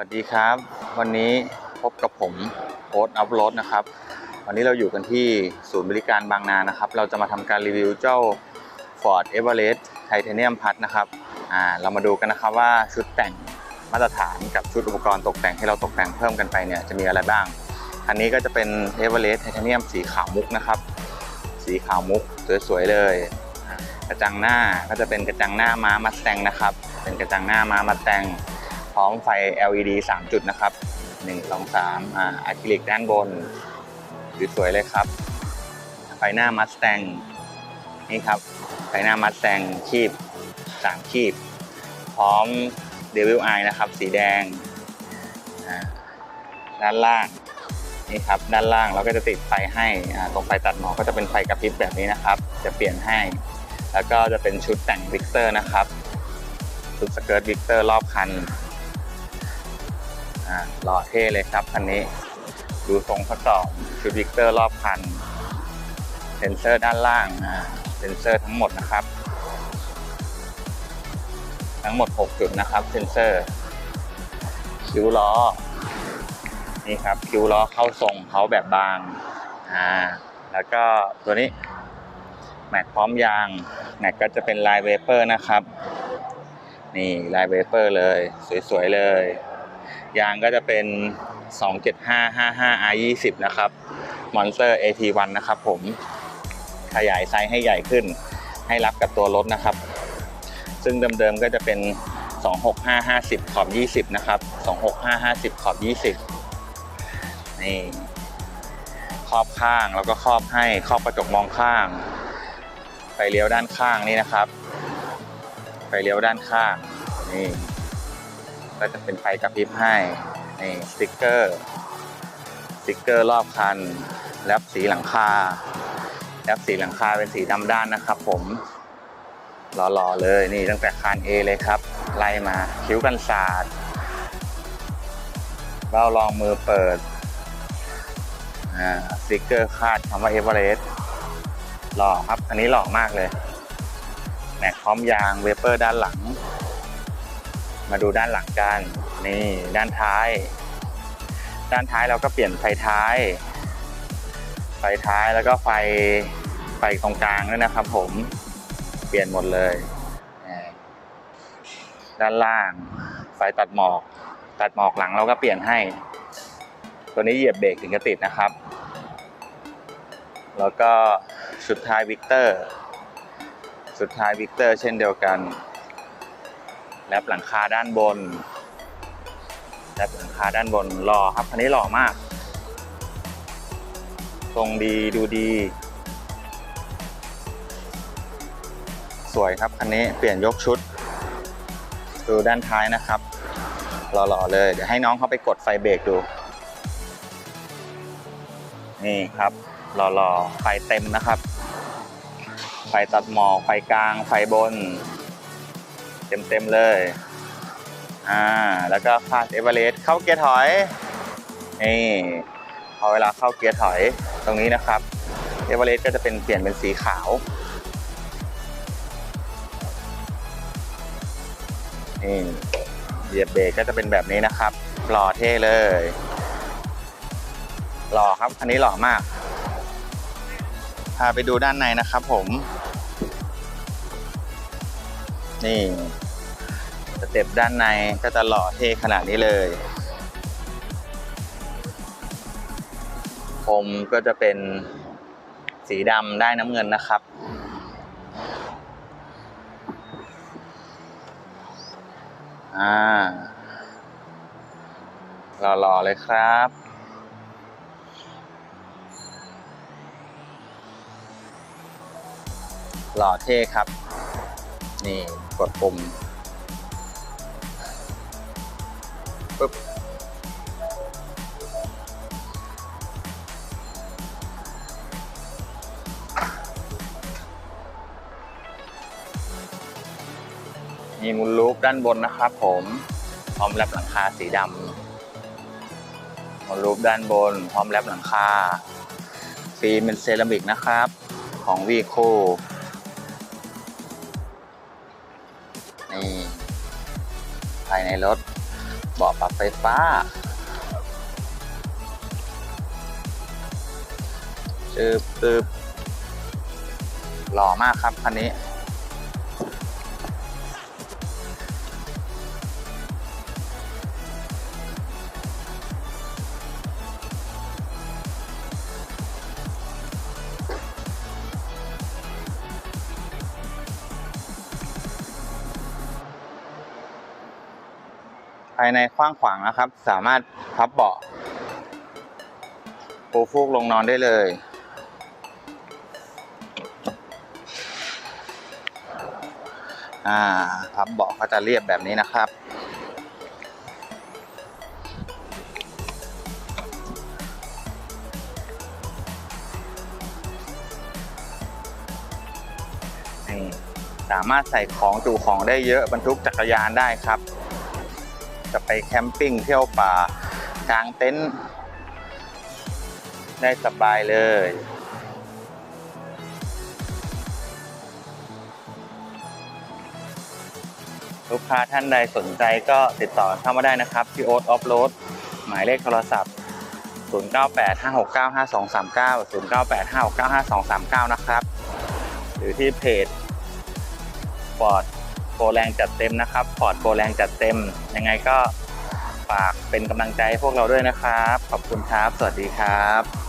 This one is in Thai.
วัสดีครับ วันนี้พบกับผมโอ๊ตอัพโรดนะครับ วันนี้เราอยู่กันที่ศูนย์บริการบางนานะครับ เราจะมาทำการรีวิวเจ้า Ford Everest Titanium Plus นะครับอ่าเรามาดูกันนะครับว่าชุดแต่งมาตรฐานกับชุดอุปกรณ์ตกแต่งที่เราตกแต่งเพิ่มกันไปเนี่ยจะมีอะไรบ้าง อันนี้ก็จะเป็น Everest Titanium สีขาวมุกนะครับ สีขาวมุกสวยๆเลย กระจังหน้าก็จะเป็นกระจังหน้าม้ามัสแตงนะครับ เป็นกระจังหน้าม้ามัสแตง พร้อมไฟ LED 3 จุดนะครับ 1 2 3อ่าอะคริลิกด้านบนสวยๆเลยครับ ไฟหน้ามัสแตงนี่ครับ ไฟหน้ามัสแตงคีบ 3 คีบ พร้อม Devil Eye นะครับ สีแดง ด้านล่างนี่ครับด้านล่างเราก็จะติดไฟให้อ่าตรงไฟตัดหมอกก็จะเป็นไฟกระพริบแบบนี้นะครับ จะเปลี่ยนให้ แล้วก็จะเป็นชุดแต่งวิกเตอร์นะครับชุดสเกิร์ตวิกเตอร์รอบคัน หล่อเท่เลยครับคันนี้ ดูทรงทดสอบชุดวิกเตอร์รอบคัน เซนเซอร์ด้านล่างเซนเซอร์ทั้งหมดนะครับ ทั้งหมด 6 จุดนะครับ เซนเซอร์ คิ้วล้อ นี่ครับ คิ้วล้อเข้าทรงเขาแบบบาง อ่า แล้วก็ตัวนี้ แม็กพร้อมยาง แม็กก็จะเป็นลายเวเปอร์นะครับ นี่ลายเวเปอร์เลย สวย ๆ เลย ยางก็จะเป็น 27555 R20 นะครับ Monster AT1 นะครับผม ขยายไซส์ให้ใหญ่ขึ้น ให้รับกับตัวรถนะครับ ซึ่งเดิมๆก็จะเป็น 26550 ขอบ 20 นะครับ 26550 ขอบ 20 นี่ครอบข้างแล้วก็ครอบให้ครอบกระจกมองข้าง ไฟเลี้ยวด้านข้างนี่นะครับ ไฟเลี้ยวด้านข้างนี่ ก็จะเป็นไฟกระพริบให้นี่สติ๊กเกอร์สติ๊กเกอร์รอบคัน แลบสีหลังคา แลบสีหลังคาเป็นสีดำด้านนะครับ ผมหล่อๆเลยนี่ตั้งแต่คาน A เลยครับ ไล่มาคิ้วกันศาสตร์เบ้ารองมือเปิดสติ๊กเกอร์คาดคำว่าเอเวอเรสต์หล่อครับ อันนี้หล่อมากเลยแม็กพร้อมยางเวเปอร์ด้านหลัง มาดูด้านหลังกันนี่ด้านท้าย ด้านท้ายเราก็เปลี่ยนไฟท้าย ไฟท้ายแล้วก็ไฟไฟตรงกลางด้วยนะครับผมเปลี่ยนหมดเลย ด้านล่าง ไฟตัดหมอก ตัดหมอกหลังเราก็เปลี่ยนให้ ตัวนี้เหยียบเบรกถึงจะติดนะครับ แล้วก็สุดท้ายวิกเตอร์ สุดท้ายวิกเตอร์เช่นเดียวกัน แลบหลังคาด้านบนแลบหลังคาด้านบนหล่อครับคันนี้หล่อมาก ทรงดีดูดี สวยครับคันนี้เปลี่ยนยกชุด ดูด้านท้ายนะครับหล่อๆเลย เดี๋ยวให้น้องเขาไปกดไฟเบรกดู นี่ครับหล่อๆไฟเต็มนะครับ ไฟตัดหมอกไฟกลางไฟบน เต็มๆเลย อ่า แล้วก็คาดเอเวอเรสต์เข้าเกียร์ถอย นี่พอเวลาเข้าเกียร์ถอยตรงนี้นะครับเอเวอเรสต์ก็จะเป็นเปลี่ยนเป็นสีขาว นี่เหยียบเบรกก็จะเป็นแบบนี้นะครับ หล่อเท่เลย หล่อครับ อันนี้หล่อมาก พาไปดูด้านในนะครับผม นี่สเต็ปด้านในก็จะหล่อเท่ขนาดนี้เลยผมก็จะเป็นสีดำได้น้ำเงินนะครับ อ่าหล่อๆเลยครับหล่อเท่ครับ นี่กดปุ่มปึ๊บมีมูลลูปด้านบนนะครับผมพร้อมแรปหลังคาสีดำมูลลูปด้านบน พร้อมแรปหลังคาฟิล์มเป็นเซรามิกนะครับ ของวีโค นี่ภายในรถเบาะปรับไฟฟ้าตืบตืบหล่อมากครับคันนี้ ภายในกว้างขวางนะครับ สามารถพับเบาะปูฟูกลงนอนได้เลย อ่า พับเบาะก็จะเรียบแบบนี้นะครับสามารถใส่ของจูของได้เยอะบรรทุกจักรยานได้ครับ จะไปแคมปิ้งเที่ยวป่ากางเต็นท์ได้สบายเลย ลูกค้าท่านใดสนใจก็ติดต่อเข้ามาได้นะครับที่โอ๊ตออฟโรดหมายเลขโทรศัพท์ 0985695239 0985695239 นะครับ หรือที่เพจฟอร์ โปรแรงจัดเต็มนะครับพอร์ดโปรแรงจัดเต็ม ยังไงก็ฝากเป็นกำลังใจให้พวกเราด้วยนะครับ ขอบคุณครับ สวัสดีครับ